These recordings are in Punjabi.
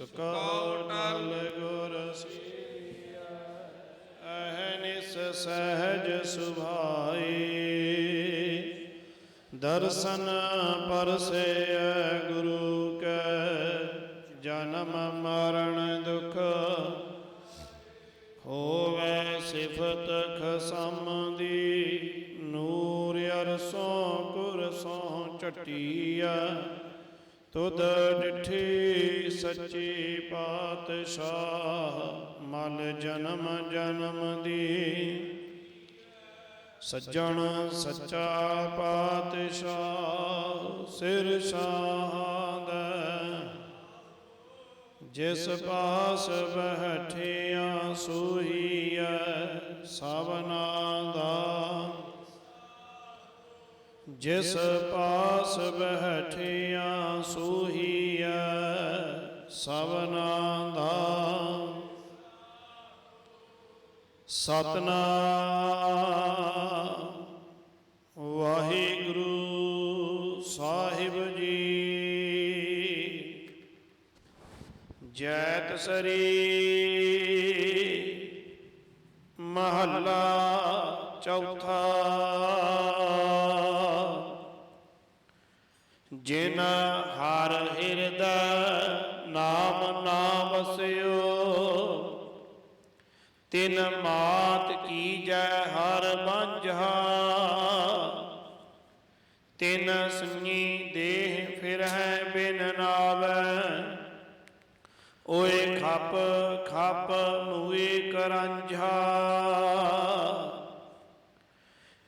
ਸੁਕਾ ਟਲ ਗੁਰ ਸੀਆ ਅਹਨਿਸ ਸਹਿਜ ਸੁਭਾਈ। ਦਰਸ਼ਨ ਪਰਸੇ ਗੁਰੂ ਕੈ। ਜਨਮ ਮਰਨ ਦੁਖ ਹੋਵੇ ਸਿਫਤ ਖਸਮ ਦੀ। ਨੂਰ ਅਰਸੋਂ ਕੁਰਸੋਂ ਚਟੀਆ ਤੁਧ ਡਿਠੀ ਸੱਚੀ ਪਾਤਸ਼ਾਹ, ਮਲ ਜਨਮ ਜਨਮ ਦੀ। ਸੱਜਣ ਸੱਚਾ ਪਾਤਸ਼ਾਹ, ਸਿਰ ਸਾਹਦਾ ਜਿਸ ਪਾਸ ਬਹਿਠਿਆ ਸੋਹੀਐ, ਸਭਨਾ ਦਾ। ਜਿਸ ਪਾਸ ਬਹਿਠਿਆ ਸੋਹੀਐ ਸਭਨਾ ਦਾ ਸਤਨਾਮ ਵਾਹਿਗੁਰੂ ਸਾਹਿਬ ਜੀ ਜੈਤ ਸਰੀ ਮਹੱਲਾ ਚੌਥਾ। ਜਿਨ ਹਰ ਹਿਰਦਾ ਨਾਮ ਨਾ ਵਸਿਓ ਤਿਨ ਮਾਤ ਕੀ ਜੈ ਹਰ ਮੰਝਾ ਤਿਨ ਸੰਗੀ ਦੇਹ ਫਿਰਹਿ ਬਿਨ ਨਾਵੈ। ਓਏ ਖੱਪ ਖੱਪ ਮੂਏ ਕਰੰਝਾ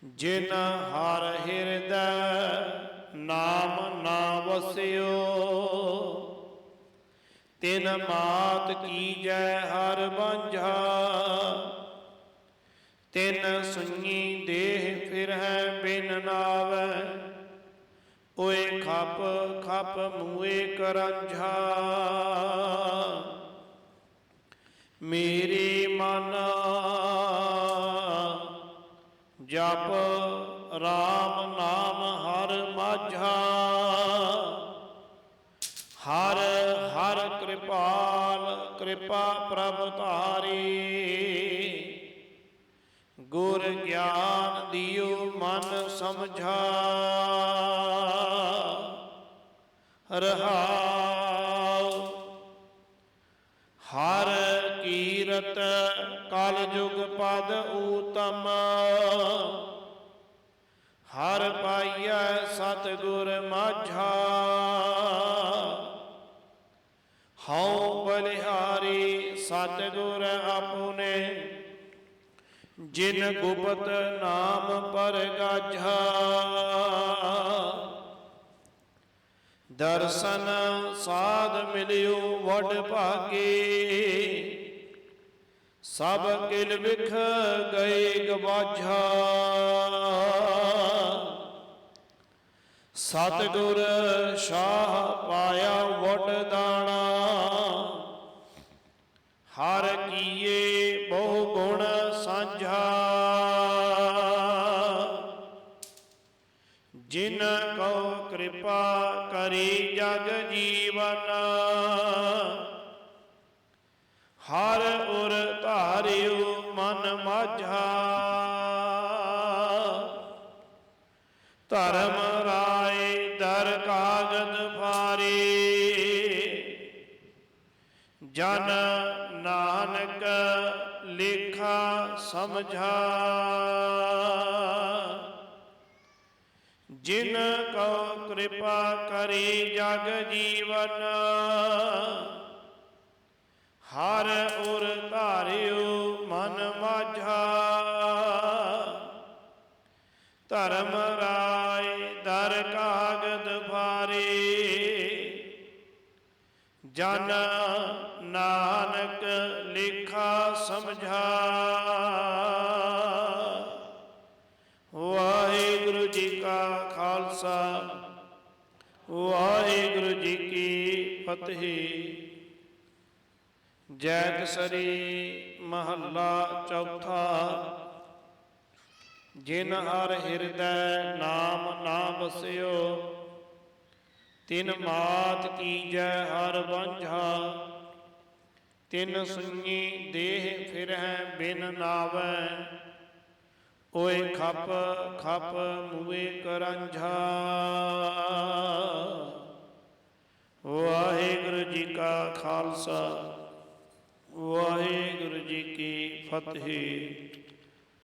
ਜਿਨ ਹਰ ਹਿਰਦੈ ਨਾਮ ਵਸਿਓ। ਤਿਨ ਮਾਤ ਕੀਜੈ ਹਰ ਬਾਂਝਾ ਤਿਨ ਸੁਣੀ ਦੇਹ ਫਿਰਹਿ ਬਿਨ ਨਾਵੈ। ਓਏ ਖਪ ਖਪ ਮੂਏ ਕਰੰਝਾ। ਮੇਰੀ ਮਨ ਜਪ RAM ਨਾਮ ਹਰ ਮਾਝਾ। ਕਿਰਪਾਲ ਕਿਰਪਾ ਪ੍ਰਭ ਧਾਰੀ। ਗੁਰ ਗਿਆਨ ਦਿਓ ਮਨ ਸਮਝਾ। ਰਹਾਉ। ਹਰ ਕੀਰਤ ਕਲ ਜੁਗ ਪਦ ਊਤਮ। ਹਰ ਪਾਈਐ ਸਤਿਗੁਰ ਮਾਝਾ। ਹਉ ਬਲਿਹਾਰੀ ਸਤਿਗੁਰ ਆਪੁਨੇ, ਜਿਨ ਗੁਪਤ ਨਾਮ ਪਰ ਗਾਝਾ ਦਰਸ਼ਨ ਸਾਧ ਮਿਲਿਓ ਵਡ ਭਾਗੇ, ਸਭ ਕਿਲ ਵਿਖ ਗਏ ਗਵਾਝਾ। ਸਤਿਗੁਰ ਸ਼ਾਹ ਪਾਇਆ ਵਡ ਦਾਣਾ। ਹਰ ਕੀਏ ਬਹੁ ਗੁਣ ਸਾਂਝਾ। ਜਿਨ ਕੋ ਕਿਰਪਾ ਕਰੀ ਜਗ ਜੀਵਨ। ਹਰ ਉਰ ਧਾਰਿਓ ਮਨ ਮਾਝਾ। ਧਰਮ ਜਨ ਨਾਨਕ ਲੇਖਾ ਸਮਝਾ। ਜਿਨ ਕੋ ਕਿਰਪਾ ਕਰੀ ਜਗ ਜੀਵਨ, ਹਰ ਉਰ ਧਾਰਿਓ ਮਨ ਮਾਝਾ ਧਰਮ ਰਾਏ ਦਰ ਕਾਗਦ ਭਾਰੇ, ਜਨ ਨਾਨਕ ਲੇਖਾ ਸਮਝਾ। ਵਾਹਿਗੁਰੂ ਜੀ ਕਾ ਖਾਲਸਾ, ਵਾਹਿਗੁਰੂ ਜੀ ਕੀ ਫਤਿਹ। ਜੈਤ ਸਰੀ ਮਹੱਲਾ ਚੌਥਾ, ਜਿਨ ਹਰ ਹਿਰਦੈ ਨਾਮ ਨਾ ਬਸਿਓ ਤਿਨ ਮਾਤ ਕੀਜੈ ਹਰ ਵਾਂਝਾ। ਤਿਨ ਸੁਣੀ ਦੇਹ ਫਿਰਹਿ ਬਿਨ ਨਾਵੈ, ਓਏ ਖਪ ਖਪ ਮੂਏ ਕਰੰਝਾ। ਵਾਹਿਗੁਰੂ ਜੀ ਕਾ ਖਾਲਸਾ, ਵਾਹਿਗੁਰੂ ਜੀ ਕੀ ਫਤਿਹ।